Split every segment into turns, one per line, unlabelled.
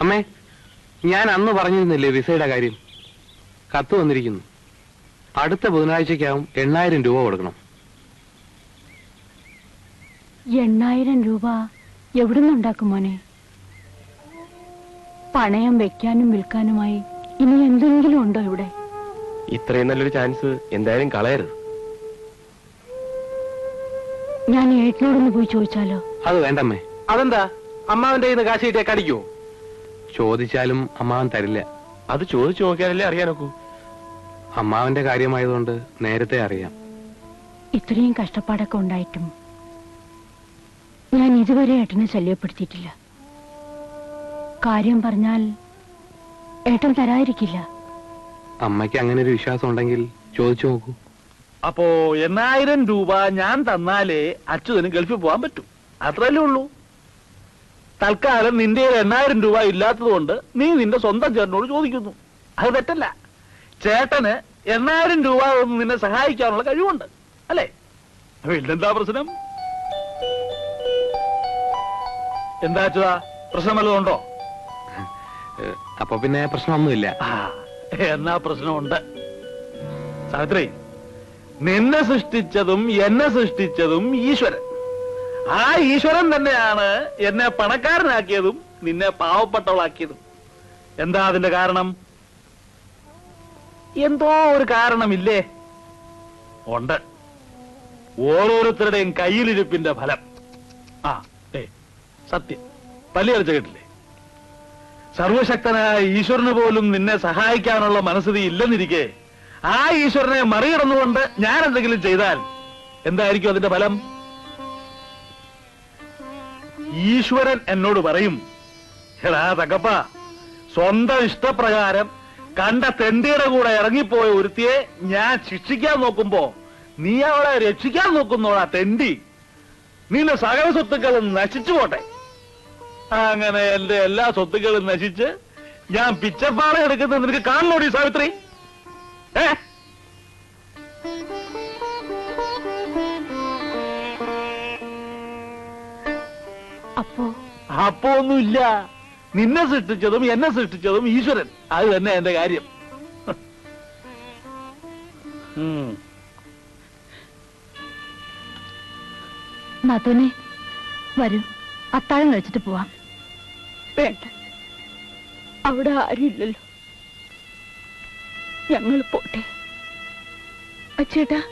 അമ്മേ ഞാൻ അന്ന് പറഞ്ഞിരുന്നില്ലേ വിസയുടെ കാര്യം? കത്ത് വന്നിരിക്കുന്നു അടുത്ത ബുധനാഴ്ചക്കാവും എണ്ണായിരം രൂപ കൊടുക്കണം.
എണ്ണായിരം രൂപ എവിടുന്നുണ്ടാക്കും മോനെ? പണയം വെക്കാനും വിൽക്കാനുമായി ഇനി എന്തെങ്കിലും ഉണ്ടോ ഇവിടെ?
ഇത്രയും നല്ലൊരു ചാൻസ് എന്തായാലും കളയരുത്.
ഞാൻ ഏട്ടനോടൊന്ന് പോയി ചോദിച്ചാലോ?
അത് വേണ്ടമ്മേ.
അതെന്താ? അമ്മാവന്റെ കയ്യിൽ നിന്ന് കാശ് കിട്ടിയാ കടിക്കോ
ചോദിച്ചാലും അമ്മാവൻ തരില്ല.
അത് ചോദിച്ചു നോക്കിയാലല്ലേ അറിയാനൊക്കൂ.
അമ്മാവന്റെ കാര്യമായതുകൊണ്ട് നേരത്തെ അറിയാം.
ഇത്രയും കഷ്ടപ്പാടൊക്കെ ഉണ്ടായിട്ടും ഞാൻ ഇതുവരെ ഏട്ടനെ ശല്യപ്പെടുത്തിയിട്ടില്ല. കാര്യം പറഞ്ഞാൽ ഏട്ടൻ തരാതിരിക്കില്ല.
അമ്മയ്ക്ക് അങ്ങനെ ഒരു വിശ്വാസം ഉണ്ടെങ്കിൽ ചോദിച്ചു നോക്കൂ.
അപ്പോ എണ്ണായിരം രൂപ ഞാൻ തന്നാലേ അച്ഛനും ഗൾഫിൽ പോകാൻ പറ്റൂ. അത്രല്ലേ ഉള്ളൂ. തൽക്കാലം നിന്റെ എണ്ണായിരം രൂപ ഇല്ലാത്തതുകൊണ്ട് നീ നിന്റെ സ്വന്തം ചേട്ടനോട് ചോദിക്കുന്നു. അത് തെറ്റല്ല. ചേട്ടന് എണ്ണായിരം രൂപ നിന്നെ സഹായിക്കാനുള്ള കഴിവുണ്ട്. അല്ലേ? ഇല്ലെന്താ പ്രശ്നം? എന്താ അച്യുതാ? പ്രശ്നം വല്ലതും ഉണ്ടോ?
അപ്പൊ പിന്നെ പ്രശ്നമൊന്നുമില്ല.
എന്നാ പ്രശ്നമുണ്ട്. സാവിത്രി നിന്നെ സൃഷ്ടിച്ചതും എന്നെ സൃഷ്ടിച്ചതും ഈശ്വരൻ. ആ ഈശ്വരൻ തന്നെയാണ് എന്നെ പണക്കാരനാക്കിയതും നിന്നെ പാവപ്പെട്ടവളാക്കിയതും. എന്താ അതിന്റെ കാരണം? എന്തോ ഒരു കാരണമില്ലേ? ഉണ്ട്. ഓരോരുത്തരുടെയും കയ്യിലിരിപ്പിന്റെ ഫലം. ആ ഏ സത്യം. പല്ലി കളിച്ച കേട്ടില്ലേ? സർവശക്തനായ ഈശ്വരന് പോലും നിന്നെ സഹായിക്കാനുള്ള മനസ്സിതി ഇല്ലെന്നിരിക്കെ ആ ഈശ്വരനെ മറികടന്നുകൊണ്ട് ഞാൻ എന്തെങ്കിലും ചെയ്താൽ എന്തായിരിക്കും അതിന്റെ ഫലം? ഈശ്വരൻ എന്നോട് പറയും എടാ തകപ്പ സ്വന്തം ഇഷ്ടപ്രകാരം കണ്ട തെണ്ടിയുടെ കൂടെ ഇറങ്ങിപ്പോയ ഒരുത്തിയെ ഞാൻ ശിക്ഷിക്കാൻ നോക്കുമ്പോ നീ അവളെ രക്ഷിക്കാൻ നോക്കുന്നോടാ തെണ്ടി. നിന്റെ സകല സ്വത്തുക്കളും നശിച്ചു പോട്ടെ. അങ്ങനെ എന്റെ എല്ലാ സ്വത്തുക്കളും നശിച്ച് ഞാൻ പിച്ചപ്പാറ എടുക്കുന്നത് നിനക്ക് കാണണോടി സാവിത്രി? ഏ?
അപ്പോ?
അപ്പോ ഒന്നുമില്ല. നിന്നെ സൃഷ്ടിച്ചതും എന്നെ സൃഷ്ടിച്ചതും ഈശ്വരൻ. അത് തന്നെ എന്റെ കാര്യം. നാത്തോനെ
നതുനെ വരൂ. അത്താഴം കഴിച്ചിട്ട് പോവാം. വേണ്ട. അവിടെ ആരുമില്ലല്ലോ. ഞങ്ങൾ പോട്ടെ. അച്ചേട്ടാ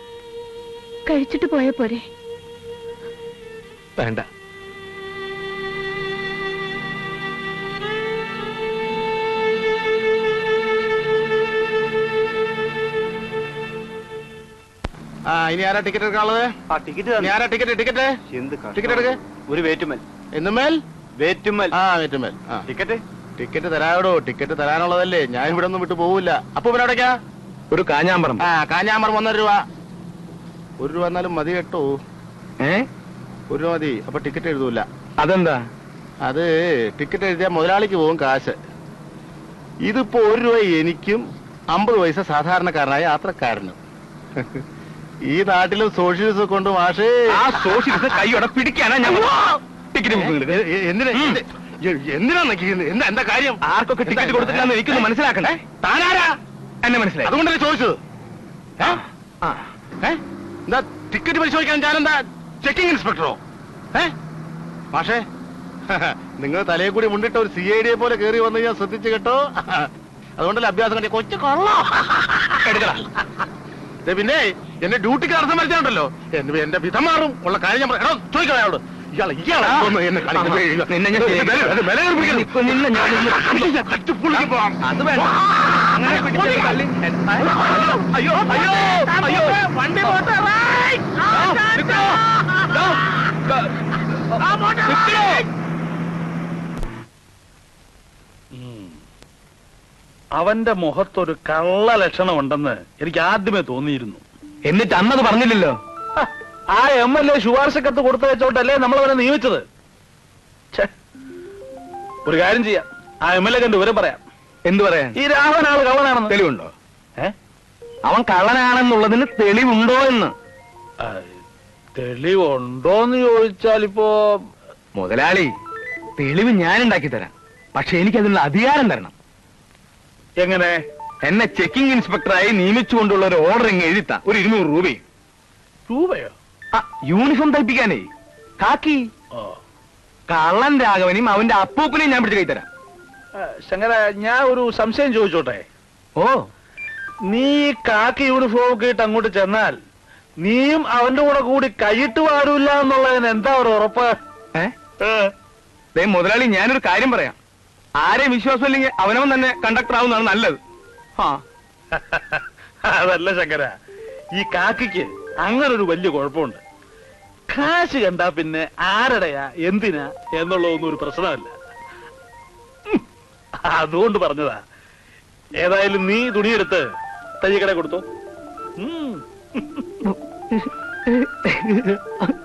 കഴിച്ചിട്ട് പോയാ പോരെ.
വേണ്ട.
ഇനി ആരാ ടിക്കറ്റ് എടുക്കാനുള്ളത്?
ആ ടിക്കറ്റ്
ഇനി ആരാ ടിക്കറ്റ് ടിക്കറ്റ്
എന്ത്
ടിക്കറ്റ് എടുക്ക്.
ഒരു വേറ്റുമൽ.
എന്നുമേൽ
വേറ്റുമൽ.
ആ വേറ്റുമേൽ. ആ.
ടിക്കറ്റ്
ടിക്കറ്റ് തരാടോ ടിക്കറ്റ് തരാനുള്ളതല്ലേ. ഞാൻ ഇവിടെ ഒന്നും വിട്ടു പോവില്ല. അപ്പൊ ഇവിടെ എവിടേക്കാ?
ഒരു കാഞ്ഞാമ്പറം
ആ കാഞ്ഞാമ്പറം ഒന്നര രൂപ. ഒരു രൂപ എന്നാലും മതി കേട്ടോ.
ഏ?
ഒരു രൂപ മതി. അപ്പൊ ടിക്കറ്റ് എഴുതൂല.
അതെന്താ?
അത് ടിക്കറ്റ് എഴുതിയാൽ മുതലാളിക്ക് പോകും കാശ്. ഇതിപ്പോ ഒരു രൂപ എനിക്കും അമ്പത് പൈസ സാധാരണക്കാരനായ യാത്രക്കാരനും. ഈ നാട്ടിലും സോഷ്യലിസം കൊണ്ട് മാഷേ.
ആ സോഷ്യലിസം കൈയോടെ പിടിക്കാനാ ഞാൻ ടിക്കറ്റ്
എന്തിനാ? എന്തിനാ എന്താ എന്താ കാര്യം?
ആർക്കൊക്കെ ടിക്കറ്റ് കൊടുത്തിട്ടാന്ന് എനിക്കൊന്ന് മനസ്സിലാക്കണ്ടേ? താനാരാ? എന്നെ മനസ്സിലായി.
അതുകൊണ്ടല്ലേ ചോദിച്ചത്. എന്താ ടിക്കറ്റ് പരിശോധിക്കാൻ ഞാനെന്താ ചെക്കിംഗ് ഇൻസ്പെക്ടറോ? ഏ? മാഷേ നിങ്ങൾ തലയെ കൂടി മുണ്ടിട്ട് ഒരു സി ഐ ഡിയെ പോലെ കയറി വന്ന് ഞാൻ ശ്രദ്ധിച്ചു കേട്ടോ. അതുകൊണ്ടല്ലേ അഭ്യാസം കണ്ടി കൊച്ചു കൊള്ളോ?
എടുക്കടാ.
പിന്നെ എന്റെ ഡ്യൂട്ടിക്ക് അർത്ഥം വരുത്താണ്ടല്ലോ എന്റെ എന്റെ വിധം മാറും. ഉള്ള കാര്യം ഞാൻ പറയാം ചോദിക്കണം അയാളോട് എന്നെ
അയ്യോ അയ്യോ അയ്യോ. വണ്ടി പോട്ടെ.
അവന്റെ മുഖത്തൊരു കള്ള ലക്ഷണം ഉണ്ടെന്ന് എനിക്ക് ആദ്യമേ തോന്നിയിരുന്നു.
എന്നിട്ട് അന്നത് പറഞ്ഞില്ലല്ലോ.
ആ എം എൽ എ ശുപാർശ കത്ത് കൊടുത്തു വെച്ചോട്ടല്ലേ നമ്മൾ അവനെ നിയമിച്ചത്. ഒരു കാര്യം ചെയ്യാം. ആ എം എൽ എ കണ്ട് വിവരം പറയാം.
എന്ത് പറയാം
ഈ രാഘവൻ ആൾ കള്ളനാണെന്ന്.
തെളിവുണ്ടോ?
ഏ?
അവൻ കള്ളനാണെന്നുള്ളതിന് തെളിവുണ്ടോ എന്ന്.
തെളിവുണ്ടോ തെളിവുണ്ടോന്ന് ചോദിച്ചാൽ ഇപ്പോ
മുതലാളി തെളിവ് ഞാൻ ഉണ്ടാക്കി തരാം. പക്ഷെ എനിക്കതിനുള്ള അധികാരം തരണം.
എങ്ങനെ?
എന്നെ ചെക്കിംഗ് ഇൻസ്പെക്ടറായി നിയമിച്ചുകൊണ്ടുള്ള ഒരു ഓർഡർ ഇങ്ങ് എഴുതാ ഒരു ഇരുന്നൂറ് രൂപയും.
രൂപയോ?
ആ, യൂണിഫോം തയ്പ്പിക്കാനേ. കാക്കി.
ഓ
കള്ളൻ രാഘവനും അവന്റെ അപ്പൂപ്പനെയും ഞാൻ പിടിച്ച് കൈത്തരാം.
ആ, ശങ്കര ഞാൻ ഒരു സംശയം ചോദിച്ചോട്ടെ?
ഓ.
നീ കാക്കി യൂണിഫോം ഒക്കെ ഇട്ട് അങ്ങോട്ട് ചെന്നാൽ നീയും അവന്റെ കൂടെ കൂടി കൈയിട്ട് വാരൂല്ല എന്നുള്ളതിന് എന്താ ഒരു ഉറപ്പ്?
ഏ?
ഏ?
ദേ മുതലാളി ഞാനൊരു കാര്യം പറയാം. ആരെയും വിശ്വാസമില്ലെങ്കിൽ അവനവൻ തന്നെ കണ്ടക്ടർ ആവുന്നതാണ് നല്ലത്.
അതല്ല ശങ്കര ഈ കാക്കിക്ക് അങ്ങനെ ഒരു വലിയ കുഴപ്പമുണ്ട്. കാശ് കണ്ടാ പിന്നെ ആരടയാ എന്തിനാ എന്നുള്ളതൊന്നും ഒരു പ്രശ്നമല്ല. അതുകൊണ്ട് പറഞ്ഞതാ ഏതായാലും നീ തുണിയെടുത്ത് തയ്യക്കട കൊടുത്തു.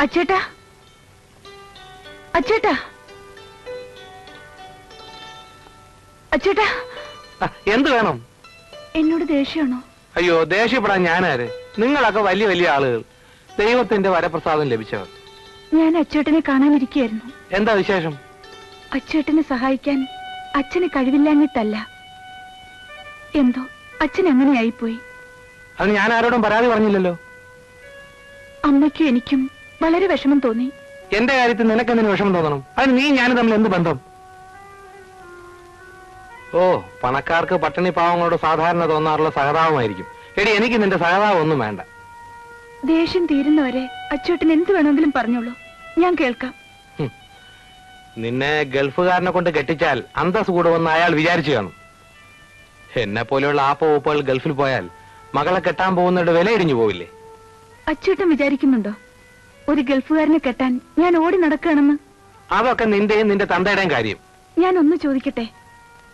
അച്ചേട്ടാ. അച്ചേട്ടാ. അച്ചേട്ടാ.
ആ, എന്ത് വേണം?
എന്നോട് ദേഷ്യമാണോ?
അയ്യോ ദേഷ്യപ്പെടാൻ ഞാനാര്? നിങ്ങളൊക്കെ വലിയ വലിയ ആളുകൾ. ദൈവത്തിന്റെ വരപ്രസാദം ലഭിച്ചവർ.
ഞാൻ അച്ചേട്ടനെ കാണാനിരിക്കുകയായിരുന്നു.
എന്താ വിശേഷം?
അച്ചേട്ടനെ സഹായിക്കാൻ അച്ഛന് കഴിവില്ലാഞ്ഞിട്ടല്ല. എന്തോ അച്ഛൻ അങ്ങനെയായിപ്പോയി.
അത് ഞാൻ ആരോടും പരാതി പറഞ്ഞില്ലല്ലോ.
അമ്മയ്ക്കും എനിക്കും വളരെ വിഷമം തോന്നി.
എന്റെ കാര്യത്തിൽ നിനക്കെന്തിനു വിഷമം തോന്നണം? അതിന് നീ ഞാനും തമ്മിൽ എന്ത് ബന്ധം? ഓ പണക്കാർക്ക് പട്ടിണി പാവങ്ങളോട് സാധാരണ തോന്നാറുള്ള സഹതാപമായിരിക്കും. എടി എനിക്ക് നിന്റെ സഹതാപം ഒന്നും വേണ്ട.
ദേഷ്യം തീരുന്നവരെ അച്ചേട്ടൻ എന്ത് വേണമെങ്കിലും പറഞ്ഞോളൂ. ഞാൻ കേൾക്കാം.
നിന്നെ ഗൾഫുകാരനെ കൊണ്ട് കെട്ടിച്ചാൽ അന്തസ് കൂടുമെന്ന് അയാൾ വിചാരിച്ചു കാണും. എന്നെ പോലെയുള്ള ആപ്പ ഊപ്പകൾ ഗൾഫിൽ പോയാൽ മകളെ കെട്ടാൻ പോകുന്നവരുടെ വില ഇടിഞ്ഞു പോവില്ലേ?
അച്ചോട്ടൻ വിചാരിക്കുന്നുണ്ടോ? ഒരു ഗൾഫുകാരനെ കെട്ടാൻ ഞാൻ ഓടി നടക്കുകയാണെന്ന്.
അതൊക്കെ നിന്റെയും നിന്റെ തന്തയുടെയും കാര്യം.
ഞാൻ ഒന്ന് ചോദിക്കട്ടെ?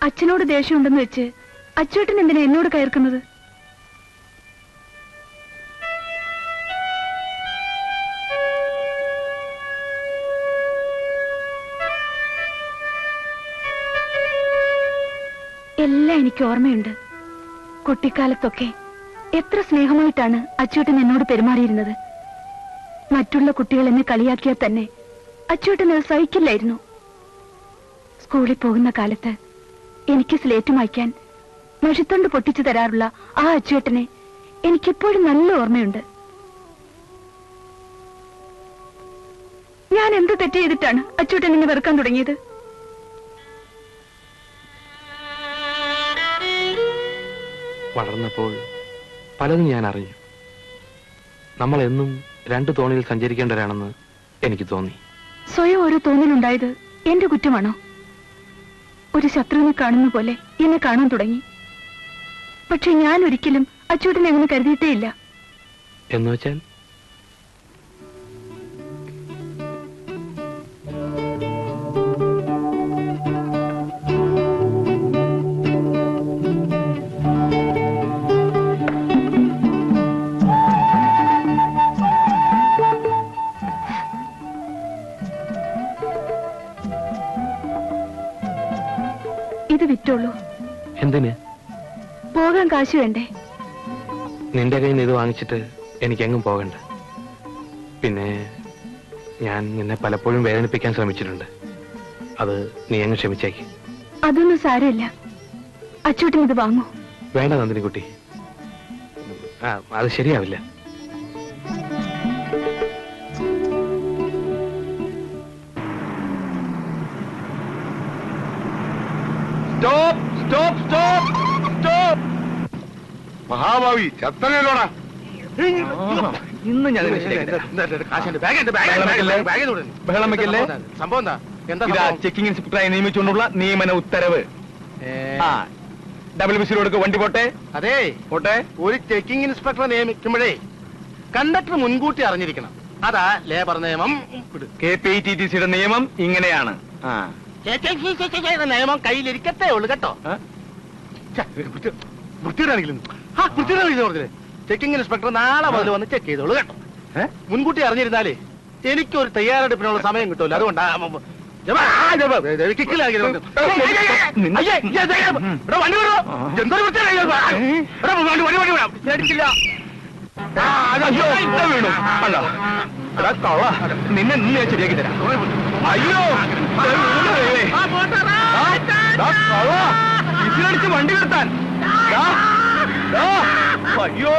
അച്ഛനോട് ദേഷ്യമുണ്ടെന്ന് വെച്ച് അച്ചേട്ടൻ എന്തിനാ എന്നോട് കയർക്കുന്നത്? എല്ലാം എനിക്ക് ഓർമ്മയുണ്ട്. കുട്ടിക്കാലത്തൊക്കെ എത്ര സ്നേഹമായിട്ടാണ് അച്ചൂട്ടൻ എന്നോട് പെരുമാറിയിരുന്നത്. മറ്റുള്ള കുട്ടികൾ എന്നെ കളിയാക്കിയാൽ തന്നെ അച്ചൂട്ടൻ അത് സഹിക്കില്ലായിരുന്നു. സ്കൂളിൽ പോകുന്ന കാലത്ത് എനിക്ക് സ്ലേറ്റ് മായ്ക്കാൻ മഷിത്തണ്ട് പൊട്ടിച്ചു തരാറുള്ള ആ അച്ചൂട്ടനെ എനിക്കിപ്പോഴും നല്ല ഓർമ്മയുണ്ട്. ഞാൻ എന്ത് തെറ്റ് ചെയ്തിട്ടാണ് അച്ചൂട്ടൻ എന്നെ വെറുക്കാൻ തുടങ്ങിയത്?
വളർന്നപ്പോൾ പലതും ഞാൻ അറിഞ്ഞു. നമ്മൾ എന്നും രണ്ടു തോണിയിൽ സഞ്ചരിക്കേണ്ടവരാണെന്ന് എനിക്ക് തോന്നി.
സ്വയം ഒരു തോന്നലുണ്ടായത് എന്റെ കുറ്റമാണോ? ഒരു ശത്രുവിനെ കാണുന്ന പോലെ എന്നെ കാണാൻ തുടങ്ങി. പക്ഷെ ഞാൻ ഒരിക്കലും അച്ചൂട്ടനെ അങ്ങനെ കരുതിയിട്ടേ
ഇല്ല. വെച്ചാൽ
ഇത് വിറ്റോളൂ.
എന്തിന്?
പോകാൻ കാശ് വേണ്ടേ?
നിന്റെ കയ്യിൽ നിന്ന് ഇത് വാങ്ങിച്ചിട്ട് എനിക്കെങ്ങും പോകണ്ട. പിന്നെ ഞാൻ നിന്നെ പലപ്പോഴും വേദനിപ്പിക്കാൻ ശ്രമിച്ചിട്ടുണ്ട്. അത് നീ അങ്ങ് ക്ഷമിച്ചേക്ക്.
അതൊന്നും സാരമില്ല. അച്ചൂട്ടൻ ഇത് വാങ്ങൂ.
വേണ്ട നന്ദിനിക്കുട്ടി. ആ അത് ശരിയാവില്ല.
സ്റ്റോപ്പ് സ്റ്റോപ്പ് സ്റ്റോപ്പ് സ്റ്റോപ്പ് മഹാഭാവി ചത്തനല്ലോടാ.
ഇന്ന് ഞാൻ ഇതിനെ ശരിയാക്കി തരാം. ബഹളം വെക്കല്ലേ?
സംഭവം? എന്താ എന്താ
ചെക്കിംഗ് ഇൻസ്പെക്ടറായി നിയമിച്ചുകൊണ്ടുള്ള നിയമന ഉത്തരവ്. ഡബിൾ ബിസിലോട് വണ്ടി പോട്ടെ?
അതെ.
പോട്ടെ?
ഒരു ചെക്കിംഗ് ഇൻസ്പെക്ടറെ നിയമിക്കുമ്പോഴേ കണ്ടക്ടർ മുൻകൂട്ടി അറിഞ്ഞിരിക്കണം. അതാ ലേബർ നിയമം.
കെ പി ടി ടി സിയുടെ നിയമം ഇങ്ങനെയാണ്. ആ.
നിയമം കയ്യിലിരിക്കത്തേ ഉള്ളു കേട്ടോ. വൃത്തിയിടാണെങ്കിലും ചെക്കിംഗ് ഇൻസ്പെക്ടർ നാളെ മുതൽ വന്ന് ചെക്ക് ചെയ്തോളൂ കേട്ടോ. മുൻകൂട്ടി അറിഞ്ഞിരുന്നാലേ എനിക്കൊരു തയ്യാറെടുപ്പിനുള്ള സമയം കിട്ടുമല്ലോ അതുകൊണ്ടാ
നിന്നെ നിന്ന് ശരിയാക്കി തരാം. അയ്യോ ഇതിലടിച്ച് വണ്ടി നിർത്താൻ. അയ്യോ.